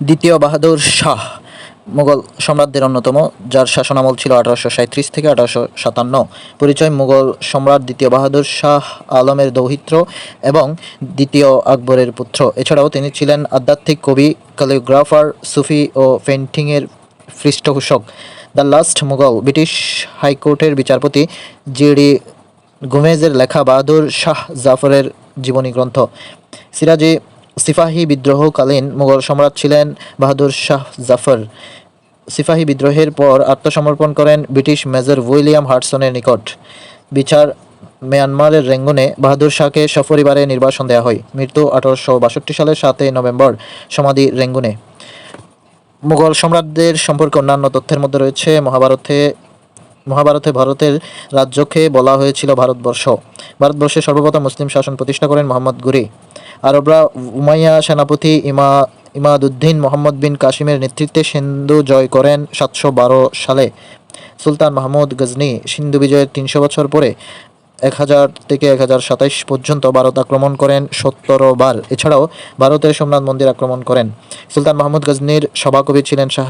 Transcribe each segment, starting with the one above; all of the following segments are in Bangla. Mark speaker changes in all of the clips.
Speaker 1: দ্বিতীয় বাহাদুর শাহ, মুঘল সম্রাটদের অন্যতম, যার শাসনামল ছিল আঠারোশো সাঁত্রিশ থেকে আঠারোশো সাতান্ন। পরিচয়, মুঘল সম্রাট, দ্বিতীয় বাহাদুর শাহ আলমের দৌহিত্র এবং দ্বিতীয় আকবরের পুত্র। এছাড়াও তিনি ছিলেন আধ্যাত্মিক কবি, ক্যালিগ্রাফার, সুফি ও পেন্টিংয়ের পৃষ্ঠপোষক। দ্য লাস্ট মুঘল ব্রিটিশ হাইকোর্টের বিচারপতি জিডি গুমেজের লেখা বাহাদুর শাহ জাফরের জীবনী গ্রন্থ। সিরাজে সিপাহী বিদ্রোহকালীন মুঘল সম্রাট ছিলেন বাহাদুর শাহ জাফর। সিপাহী বিদ্রোহের পর আত্মসমর্পণ করেন ব্রিটিশ মেজর উইলিয়াম হার্টসনের নিকট। বিচার মিয়ানমারের রেঙ্গুনে বাহাদুর শাহকে সপরিবারে নির্বাসন দেওয়া হয়। মৃত্যু আঠারোশো বাষট্টি সালের সাতই নভেম্বর সমাধি রেঙ্গুনে। মুঘল সম্রাটদের সম্পর্কে অন্যান্য তথ্যের মধ্যে রয়েছে, মহাভারতে মহাভারতে ভারতের রাজ্যকে বলা হয়েছিল ভারতবর্ষ। ভারতবর্ষে সর্বপ্রথম মুসলিম শাসন প্রতিষ্ঠা করেন মোহাম্মদ গুরি। আরবরা উমাইয়া সেনাপতি ইমা, ইমাদুদ্দিন মোহাম্মদ বিন কাশিমের নেতৃত্বে সিন্ধু জয় করেন সাতশো বারো সালে। সুলতান মাহমুদ গজনি সিন্ধু বিজয়ের তিনশো বছর পরে এক হাজার থেকে এক হাজার সাতাইশ পর্যন্ত ভারত আক্রমণ করেন সত্তর বার। এছাড়াও ভারতের সোমনাথ মন্দির আক্রমণ করেন। সুলতান মাহমুদ গজনির সভাকবি ছিলেন শাহ,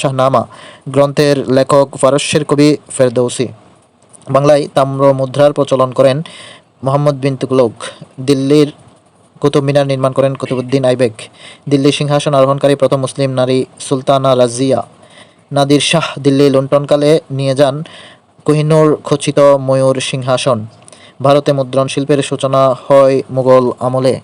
Speaker 1: শাহনামা। গ্রন্থের লেখক ফারস্যের কবি ফেরদৌসি। বাংলায় তাম্র মুদ্রার প্রচলন করেন মোহাম্মদ বিন তুগলক। দিল্লির কুতুব মিনার নির্মাণ করেন কুতুবুদ্দিন আইবেক দিল্লি সিংহাসন আরোহণকারী প্রথম মুসলিম নারী সুলতানা রাজিয়া। নাদির শাহ দিল্লি লুণ্ঠনকালে নিয়ে যান কোহিনুর খচিত ময়ূর সিংহাসন। ভারতে মুদ্রণ শিল্পের সূচনা হয় মুঘল আমলে।